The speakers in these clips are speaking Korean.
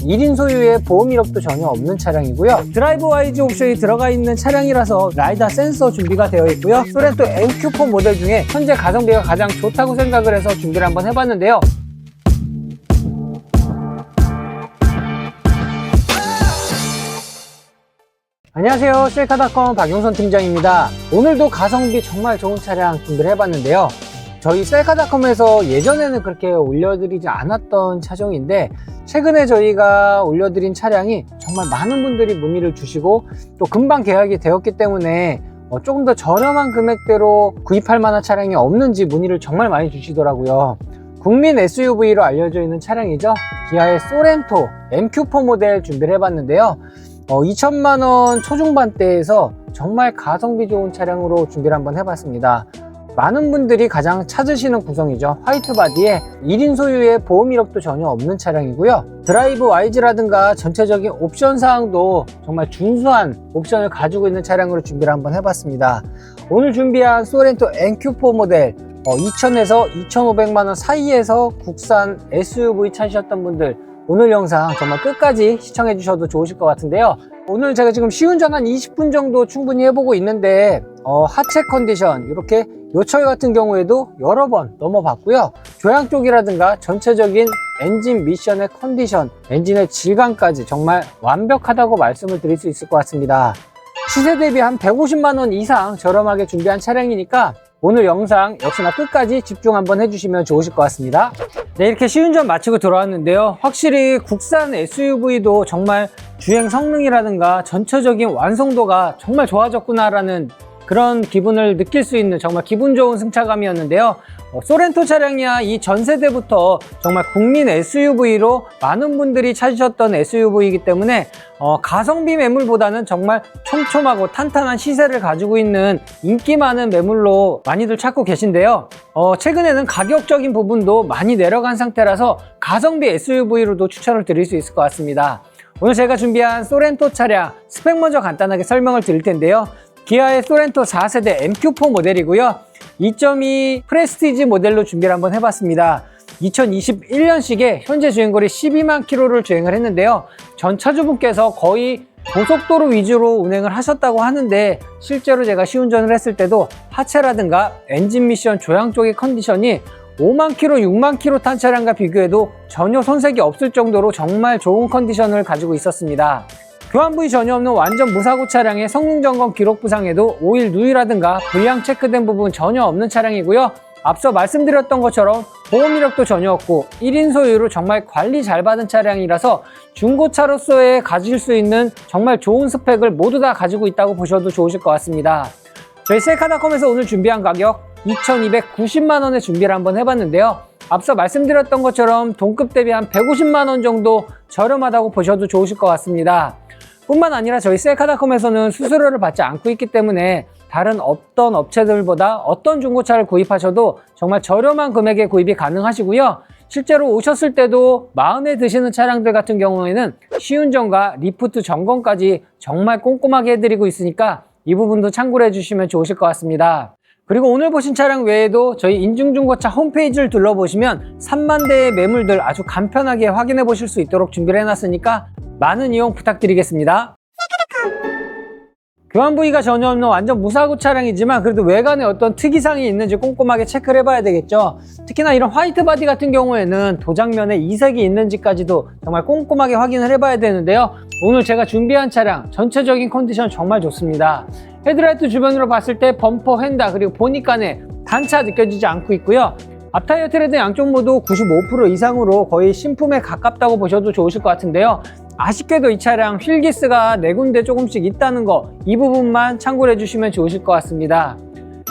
1인 소유의 보험 이력도 전혀 없는 차량이고요. 드라이브 와이즈 옵션이 들어가 있는 차량이라서 라이다 센서 준비가 되어 있고요. 소렌토 MQ4 모델 중에 현재 가성비가 가장 좋다고 생각을 해서 준비를 한번 해봤는데요. 안녕하세요. 셀카닷컴 박용선 팀장입니다. 오늘도 가성비 정말 좋은 차량 준비를 해봤는데요. 저희 셀카닷컴에서 예전에는 그렇게 올려드리지 않았던 차종인데 최근에 저희가 올려드린 차량이 정말 많은 분들이 문의를 주시고 또 금방 계약이 되었기 때문에 어, 조금 더 저렴한 금액대로 구입할 만한 차량이 없는지 문의를 정말 많이 주시더라고요. 국민 SUV로 알려져 있는 차량이죠. 기아의 소렌토 MQ4 모델 준비를 해봤는데요. 어, 2천만 원 초중반대에서 정말 가성비 좋은 차량으로 준비를 한번 해봤습니다. 많은 분들이 가장 찾으시는 구성이죠. 화이트 바디에 1인 소유의 보험 이력도 전혀 없는 차량이고요. 드라이브 와이즈라든가 전체적인 옵션 사항도 정말 준수한 옵션을 가지고 있는 차량으로 준비를 한번 해봤습니다. 오늘 준비한 소렌토 NQ4 모델 2,000에서 2,500만 원 사이에서 국산 SUV 찾으셨던 분들 오늘 영상 정말 끝까지 시청해 주셔도 좋으실 것 같은데요. 오늘 제가 지금 시운전 한 20분 정도 충분히 해보고 있는데 어, 하체 컨디션 이렇게 요철 같은 경우에도 여러 번 넘어봤고요. 조향 쪽이라든가 전체적인 엔진 미션의 컨디션, 엔진의 질감까지 정말 완벽하다고 말씀을 드릴 수 있을 것 같습니다. 시세 대비 한 150만 원 이상 저렴하게 준비한 차량이니까 오늘 영상 역시나 끝까지 집중 한번 해주시면 좋으실 것 같습니다. 네, 이렇게 시운전 마치고 돌아왔는데요. 확실히 국산 SUV도 정말 주행 성능이라든가 전체적인 완성도가 정말 좋아졌구나라는 그런 기분을 느낄 수 있는 정말 기분 좋은 승차감이었는데요. 어, 소렌토 차량이야 이 전 세대부터 정말 국민 SUV로 많은 분들이 찾으셨던 SUV이기 때문에 어, 가성비 매물보다는 정말 촘촘하고 탄탄한 시세를 가지고 있는 인기 많은 매물로 많이들 찾고 계신데요. 어, 최근에는 가격적인 부분도 많이 내려간 상태라서 가성비 SUV로도 추천을 드릴 수 있을 것 같습니다. 오늘 제가 준비한 소렌토 차량 스펙 먼저 간단하게 설명을 드릴 텐데요. 기아의 소렌토 4세대 MQ4 모델이고요. 2.2 프레스티지 모델로 준비를 한번 해봤습니다. 2021년식에 현재 주행거리 12만 킬로를 주행을 했는데요. 전 차주분께서 거의 고속도로 위주로 운행을 하셨다고 하는데 실제로 제가 시운전을 했을 때도 하체라든가 엔진 미션 조향 쪽의 컨디션이 5만 킬로, 6만 킬로 탄 차량과 비교해도 전혀 손색이 없을 정도로 정말 좋은 컨디션을 가지고 있었습니다. 교환 부위 전혀 없는 완전 무사고 차량의 성능 점검 기록 부상에도 오일 누이라든가 불량 체크된 부분 전혀 없는 차량이고요. 앞서 말씀드렸던 것처럼 보험 이력도 전혀 없고 1인 소유로 정말 관리 잘 받은 차량이라서 중고차로서의 가질 수 있는 정말 좋은 스펙을 모두 다 가지고 있다고 보셔도 좋으실 것 같습니다. 저희 셀카닷컴에서 오늘 준비한 가격 2,290만 원에 준비를 한번 해봤는데요. 앞서 말씀드렸던 것처럼 동급 대비 한 150만 원 정도 저렴하다고 보셔도 좋으실 것 같습니다. 뿐만 아니라 저희 셀카닷컴에서는 수수료를 받지 않고 있기 때문에 다른 어떤 업체들보다 어떤 중고차를 구입하셔도 정말 저렴한 금액에 구입이 가능하시고요. 실제로 오셨을 때도 마음에 드시는 차량들 같은 경우에는 시운전과 리프트 점검까지 정말 꼼꼼하게 해드리고 있으니까 이 부분도 참고를 해주시면 좋으실 것 같습니다. 그리고 오늘 보신 차량 외에도 저희 인중중고차 홈페이지를 둘러보시면 3만 대의 매물들 아주 간편하게 확인해 보실 수 있도록 준비를 해놨으니까 많은 이용 부탁드리겠습니다. 교환 부위가 전혀 없는 완전 무사고 차량이지만 그래도 외관에 어떤 특이사항이 있는지 꼼꼼하게 체크를 해봐야 되겠죠. 특히나 이런 화이트 바디 같은 경우에는 도장면에 이색이 있는지까지도 정말 꼼꼼하게 확인을 해봐야 되는데요. 오늘 제가 준비한 차량 전체적인 컨디션 정말 좋습니다. 헤드라이트 주변으로 봤을 때 범퍼, 휀다 그리고 보니까에 단차 느껴지지 않고 있고요. 앞타이어 트레드 양쪽 모두 95% 이상으로 거의 신품에 가깝다고 보셔도 좋으실 것 같은데요. 아쉽게도 이 차량 휠기스가 네 군데 조금씩 있다는 거 이 부분만 참고를 해주시면 좋으실 것 같습니다.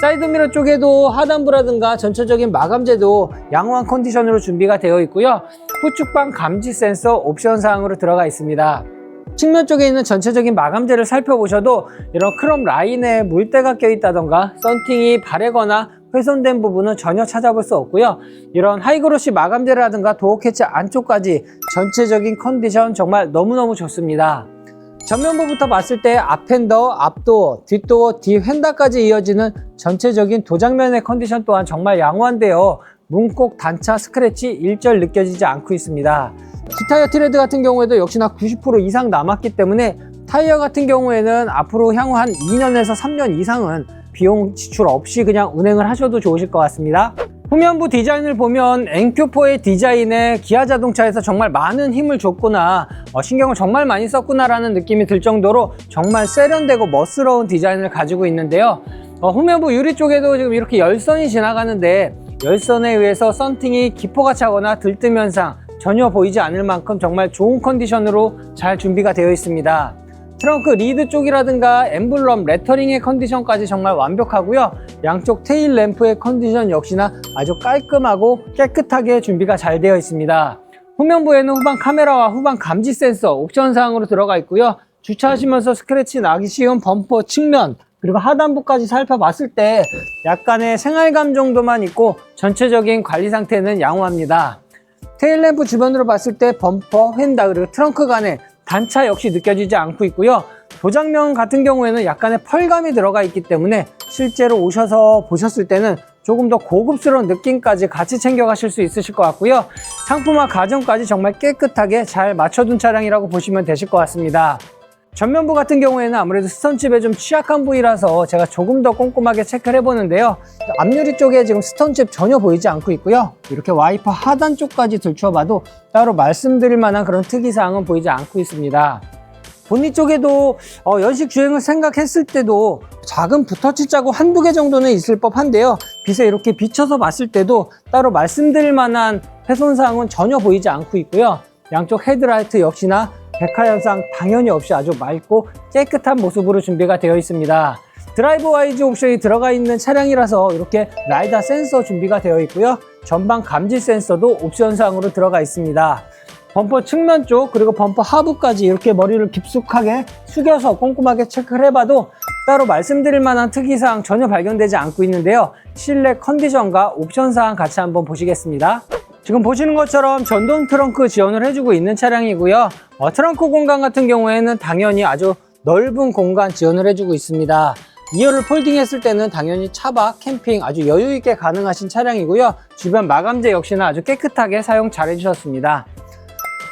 사이드미러 쪽에도 하단부라든가 전체적인 마감재도 양호한 컨디션으로 준비가 되어 있고요. 후측방 감지 센서 옵션 사항으로 들어가 있습니다. 측면 쪽에 있는 전체적인 마감재를 살펴보셔도 이런 크롬 라인에 물때가 껴있다던가 썬팅이 바래거나 훼손된 부분은 전혀 찾아볼 수 없고요. 이런 하이그로시 마감재라든가 도어 캐치 안쪽까지 전체적인 컨디션 정말 너무너무 좋습니다. 전면부부터 봤을 때 앞핸더, 앞도어, 뒷도어, 뒤휀다까지 이어지는 전체적인 도장면의 컨디션 또한 정말 양호한데요. 문콕, 단차, 스크래치 일절 느껴지지 않고 있습니다. 뒷타이어 트레드 같은 경우에도 역시나 90% 이상 남았기 때문에 타이어 같은 경우에는 앞으로 향후 한 2년에서 3년 이상은 비용 지출 없이 그냥 운행을 하셔도 좋으실 것 같습니다. 후면부 디자인을 보면 NQ4의 디자인에 기아 자동차에서 정말 많은 힘을 줬구나 어, 신경을 정말 많이 썼구나 라는 느낌이 들 정도로 정말 세련되고 멋스러운 디자인을 가지고 있는데요 어, 후면부 유리 쪽에도 지금 이렇게 열선이 지나가는데 열선에 의해서 썬팅이 기포가 차거나 들뜸 현상 전혀 보이지 않을 만큼 정말 좋은 컨디션으로 잘 준비가 되어 있습니다 트렁크 리드 쪽이라든가 엠블럼 레터링의 컨디션까지 정말 완벽하고요. 양쪽 테일 램프의 컨디션 역시나 아주 깔끔하고 깨끗하게 준비가 잘 되어 있습니다. 후면부에는 후방 카메라와 후방 감지 센서 옵션 사항으로 들어가 있고요. 주차하시면서 스크래치 나기 쉬운 범퍼 측면 그리고 하단부까지 살펴봤을 때 약간의 생활감 정도만 있고 전체적인 관리 상태는 양호합니다. 테일램프 주변으로 봤을 때 범퍼, 휀다 그리고 트렁크 간의 단차 역시 느껴지지 않고 있고요. 도장면 같은 경우에는 약간의 펄감이 들어가 있기 때문에 실제로 오셔서 보셨을 때는 조금 더 고급스러운 느낌까지 같이 챙겨 가실 수 있으실 것 같고요. 상품화 과정까지 정말 깨끗하게 잘 맞춰둔 차량이라고 보시면 되실 것 같습니다. 전면부 같은 경우에는 아무래도 스턴칩에 좀 취약한 부위라서 제가 조금 더 꼼꼼하게 체크를 해보는데요. 앞유리 쪽에 지금 스턴칩 전혀 보이지 않고 있고요. 이렇게 와이퍼 하단 쪽까지 들춰봐도 따로 말씀드릴 만한 그런 특이사항은 보이지 않고 있습니다. 본닛 쪽에도 어, 연식 주행을 생각했을 때도 작은 붓터치 자국 한두 개 정도는 있을 법한데요. 빛에 이렇게 비춰서 봤을 때도 따로 말씀드릴 만한 훼손사항은 전혀 보이지 않고 있고요. 양쪽 헤드라이트 역시나 백화 현상 당연히 없이 아주 맑고 깨끗한 모습으로 준비가 되어 있습니다. 드라이브 와이즈 옵션이 들어가 있는 차량이라서 이렇게 라이다 센서 준비가 되어 있고요. 전방 감지 센서도 옵션상으로 들어가 있습니다. 범퍼 측면 쪽 그리고 범퍼 하부까지 이렇게 머리를 깊숙하게 숙여서 꼼꼼하게 체크를 해봐도 따로 말씀드릴 만한 특이사항 전혀 발견되지 않고 있는데요. 실내 컨디션과 옵션사항 같이 한번 보시겠습니다. 지금 보시는 것처럼 전동 트렁크 지원을 해주고 있는 차량이고요. 어, 트렁크 공간 같은 경우에는 당연히 아주 넓은 공간 지원을 해주고 있습니다. 2열을 폴딩했을 때는 당연히 차박, 캠핑 아주 여유있게 가능하신 차량이고요. 주변 마감재 역시나 아주 깨끗하게 사용 잘 해주셨습니다.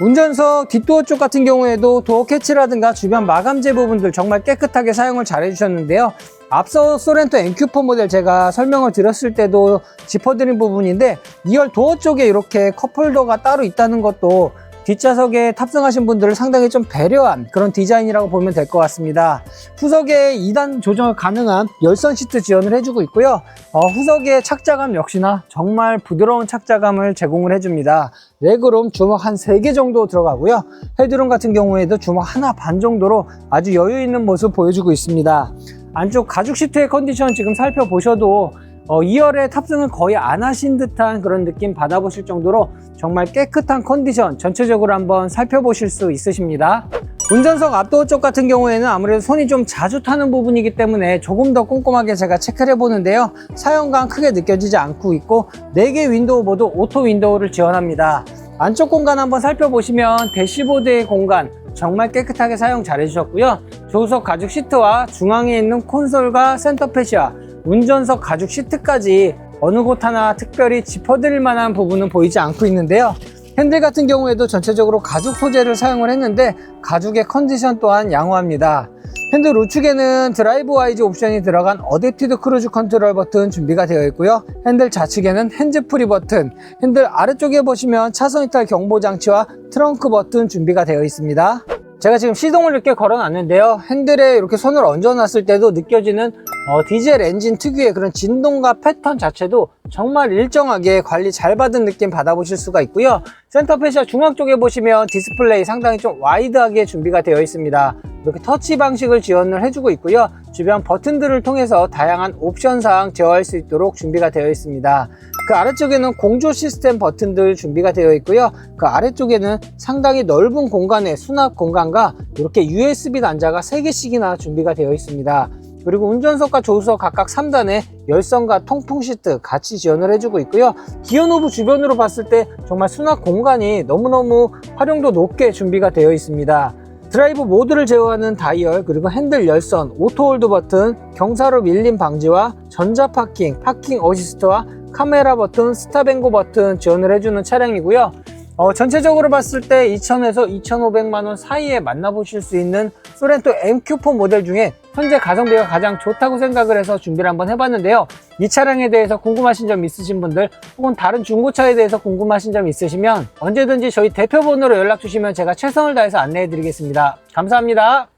운전석 뒷도어 쪽 같은 경우에도 도어 캐치라든가 주변 마감재 부분들 정말 깨끗하게 사용을 잘 해주셨는데요. 앞서 소렌토 NQ4 모델 제가 설명을 드렸을 때도 짚어드린 부분인데 2열 도어 쪽에 이렇게 컵홀더가 따로 있다는 것도 뒷좌석에 탑승하신 분들을 상당히 좀 배려한 그런 디자인이라고 보면 될 것 같습니다. 후석에 2단 조정 가능한 열선 시트 지원을 해주고 있고요. 어, 후석의 착자감 역시나 정말 부드러운 착자감을 제공을 해줍니다. 레그룸 주먹 한 3개 정도 들어가고요. 헤드룸 같은 경우에도 주먹 하나 반 정도로 아주 여유 있는 모습 보여주고 있습니다. 안쪽 가죽 시트의 컨디션 지금 살펴보셔도 어, 2열에 탑승을 거의 안 하신 듯한 그런 느낌 받아보실 정도로 정말 깨끗한 컨디션 전체적으로 한번 살펴보실 수 있으십니다. 운전석 앞도어 쪽 같은 경우에는 아무래도 손이 좀 자주 타는 부분이기 때문에 조금 더 꼼꼼하게 제가 체크를 해보는데요. 사용감 크게 느껴지지 않고 있고 4개 윈도우 모두 오토 윈도우를 지원합니다. 안쪽 공간 한번 살펴보시면 대시보드의 공간 정말 깨끗하게 사용 잘 해주셨고요. 조수석 가죽 시트와 중앙에 있는 콘솔과 센터패시와 운전석 가죽 시트까지 어느 곳 하나 특별히 짚어드릴 만한 부분은 보이지 않고 있는데요. 핸들 같은 경우에도 전체적으로 가죽 소재를 사용을 했는데 가죽의 컨디션 또한 양호합니다. 핸들 우측에는 드라이브 와이즈 옵션이 들어간 어댑티드 크루즈 컨트롤 버튼 준비가 되어 있고요. 핸들 좌측에는 핸즈 프리 버튼, 핸들 아래쪽에 보시면 차선 이탈 경보 장치와 트렁크 버튼 준비가 되어 있습니다. 제가 지금 시동을 이렇게 걸어놨는데요. 핸들에 이렇게 손을 얹어놨을 때도 느껴지는 어, 디젤 엔진 특유의 그런 진동과 패턴 자체도 정말 일정하게 관리 잘 받은 느낌 받아보실 수가 있고요. 센터페시아 중앙 쪽에 보시면 디스플레이 상당히 좀 와이드하게 준비가 되어 있습니다. 이렇게 터치 방식을 지원을 해주고 있고요. 주변 버튼들을 통해서 다양한 옵션 사항 제어할 수 있도록 준비가 되어 있습니다. 그 아래쪽에는 공조 시스템 버튼들 준비가 되어 있고요. 그 아래쪽에는 상당히 넓은 공간에 수납 공간과 이렇게 USB 단자가 3개씩이나 준비가 되어 있습니다. 그리고 운전석과 조수석 각각 3단에 열선과 통풍 시트 같이 지원을 해주고 있고요. 기어 노브 주변으로 봤을 때 정말 수납 공간이 너무너무 활용도 높게 준비가 되어 있습니다. 드라이브 모드를 제어하는 다이얼 그리고 핸들 열선, 오토 홀드 버튼, 경사로 밀림 방지와 전자 파킹, 파킹 어시스트와 카메라 버튼, 스탑앤고 버튼 지원을 해주는 차량이고요. 어, 전체적으로 봤을 때 2,000에서 2,500만 원 사이에 만나보실 수 있는 소렌토 MQ4 모델 중에 현재 가성비가 가장 좋다고 생각을 해서 준비를 한번 해봤는데요. 이 차량에 대해서 궁금하신 점 있으신 분들 혹은 다른 중고차에 대해서 궁금하신 점 있으시면 언제든지 저희 대표번호로 연락 주시면 제가 최선을 다해서 안내해 드리겠습니다. 감사합니다.